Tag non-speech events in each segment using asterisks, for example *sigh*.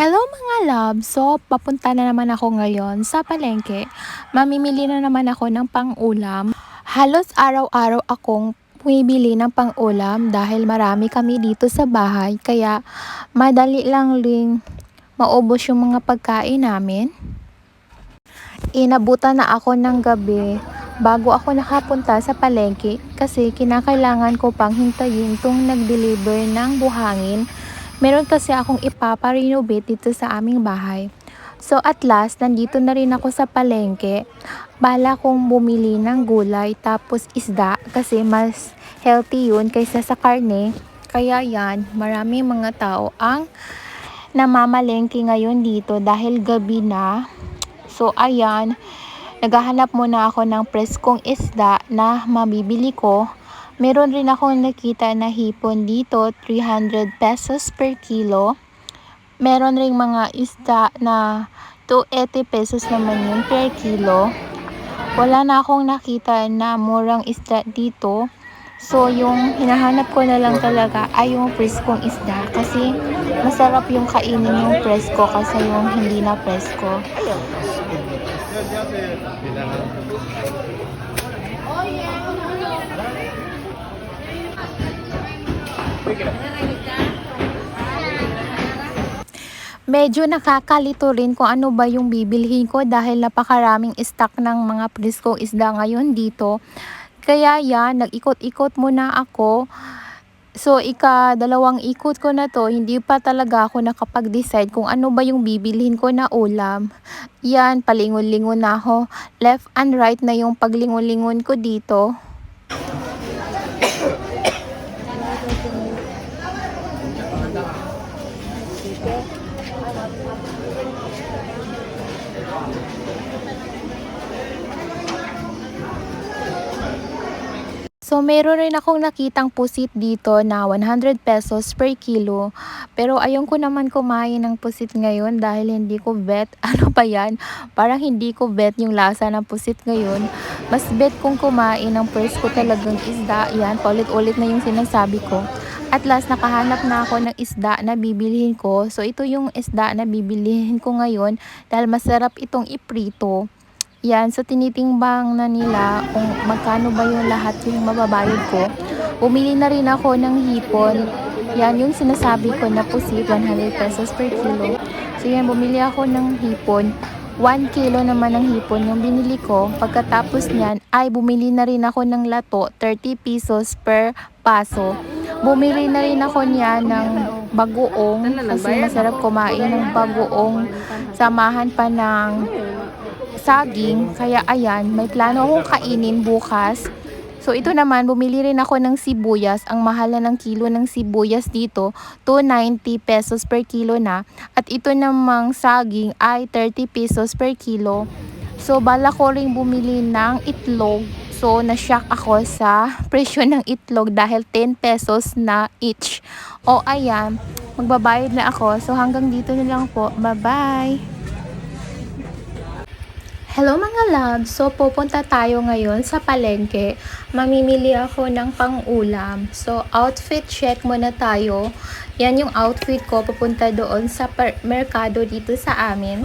Hello mga love! So, papunta na naman ako ngayon sa palengke. Mamimili na naman ako ng pang-ulam. Halos araw-araw akong bumibili ng pang-ulam dahil marami kami dito sa bahay. Kaya madali lang rin maubos yung mga pagkain namin. Inabutan na ako ng gabi bago ako nakapunta sa palengke kasi kinakailangan ko pang hintayin tong nag-deliver ng buhangin meron kasi akong ipaparenovate dito sa aming bahay. So at last, nandito na rin ako sa palengke. Bala kong bumili ng gulay tapos isda kasi mas healthy yun kaysa sa karne. Kaya yan, marami mga tao ang namamalengke ngayon dito dahil gabi na. So ayan, naghahanap muna ako ng preskong isda na mabibili ko Meron rin akong nakita na hipon dito, 300 pesos per kilo. Meron ring mga isda na 280 pesos naman yun per kilo. Wala na akong nakita na murang isda dito. So, yung hinahanap ko na lang talaga ay yung preskong isda kasi masarap yung kainin yung presko kasi yung hindi na presko. Medyo nakakalito rin kung ano ba yung bibilhin ko dahil napakaraming stock ng mga preskong isda ngayon dito. Kaya yan, nag-ikot-ikot muna ako. So, ika dalawang ikot ko na to, hindi pa talaga ako nakapag-decide kung ano ba yung bibilhin ko na ulam. Yan, palingon-lingon na ako. Left and right na yung paglingon-lingon ko dito. So, meron rin akong nakitang pusit dito na 100 pesos per kilo. Pero ayong ko naman kumain ng pusit ngayon dahil hindi ko bet. *laughs* Ano ba yan? Parang hindi ko bet yung lasa ng pusit ngayon. Mas bet kong kumain ng first ko talagang isda. Yan, paulit-ulit na yung sinasabi ko. At last, nakahanap na ako ng isda na bibilihin ko. So, ito yung isda na bibilihin ko ngayon dahil masarap itong iprito. Yan, so tinitimbang na nila kung magkano ba yung lahat yung mababayad ko. Bumili na rin ako ng hipon. Yan, yung sinasabi ko na pusit, 100 pesos per kilo. So yan, bumili ako ng hipon. 1 kilo naman ng hipon yung binili ko. Pagkatapos niyan, ay bumili na rin ako ng lato, 30 pesos per paso. Bumili na rin ako niya ng bagoong kasi masarap kumain ng bagoong. Samahan pa ng saging. Kaya ayan, may plano akong kainin bukas. So ito naman, bumili rin ako ng sibuyas. Ang mahal na ng kilo ng sibuyas dito, 290 pesos per kilo na. At ito namang saging ay 30 pesos per kilo. So bala ko rin bumili ng itlog. So na-shock ako sa *laughs* presyo ng itlog dahil 10 pesos na each. O ayan, magbabayad na ako. So hanggang dito na lang po. Bye-bye! Hello mga love! So, pupunta tayo ngayon sa palengke. Mamimili ako ng pang-ulam. So, outfit check muna tayo. Yan yung outfit ko papunta doon sa merkado dito sa amin.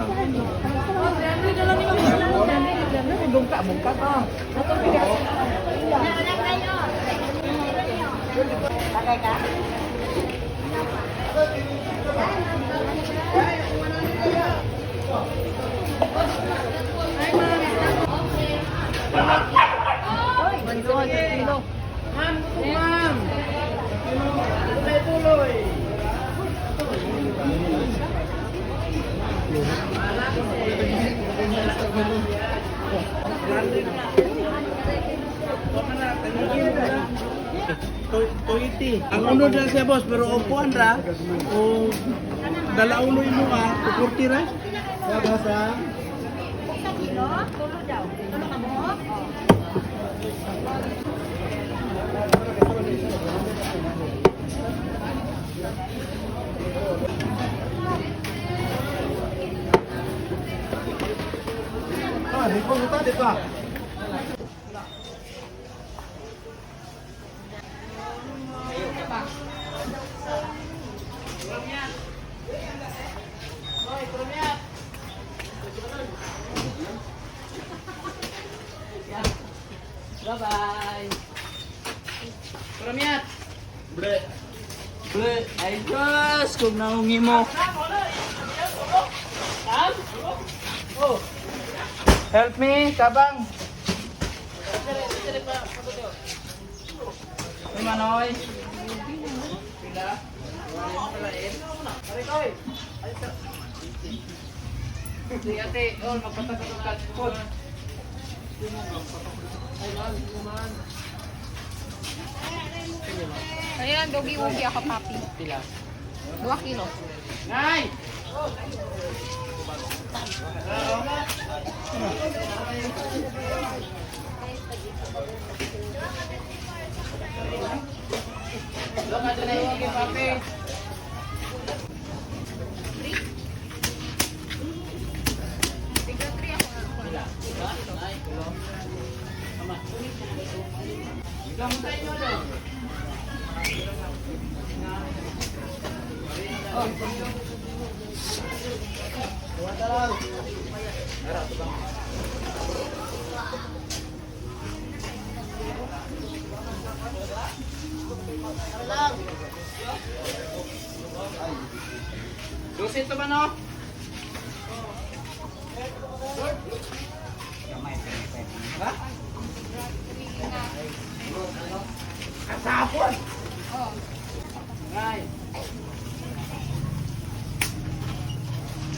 ruka-ruka yun. Bungka-bungka ka. Tuiti. Ang unod lang siya boss, pero upuan ra o dalauloy mo ka, kukurti ra. Sa basa. Sa kilo? Pramiat. Bre. Bre. Ay, Diyos, kung naungi mo. Oh. Help me, tabang. May manoy. Pila. Sige ate, oh, magpatagal ka. Food. Ayan, dogi-wogi ako, papi. Pila. 2 kilo. Nay! Look at the name of papi. Ikaw Lusit ba no? Ha? Kasapon! Oh.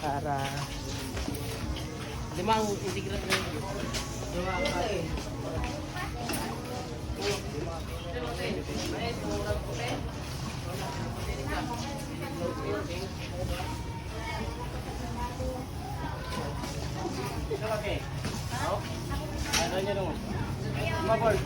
Para limang integrat na yun. Limang kati. Okay. Ano niya dong? Mabol.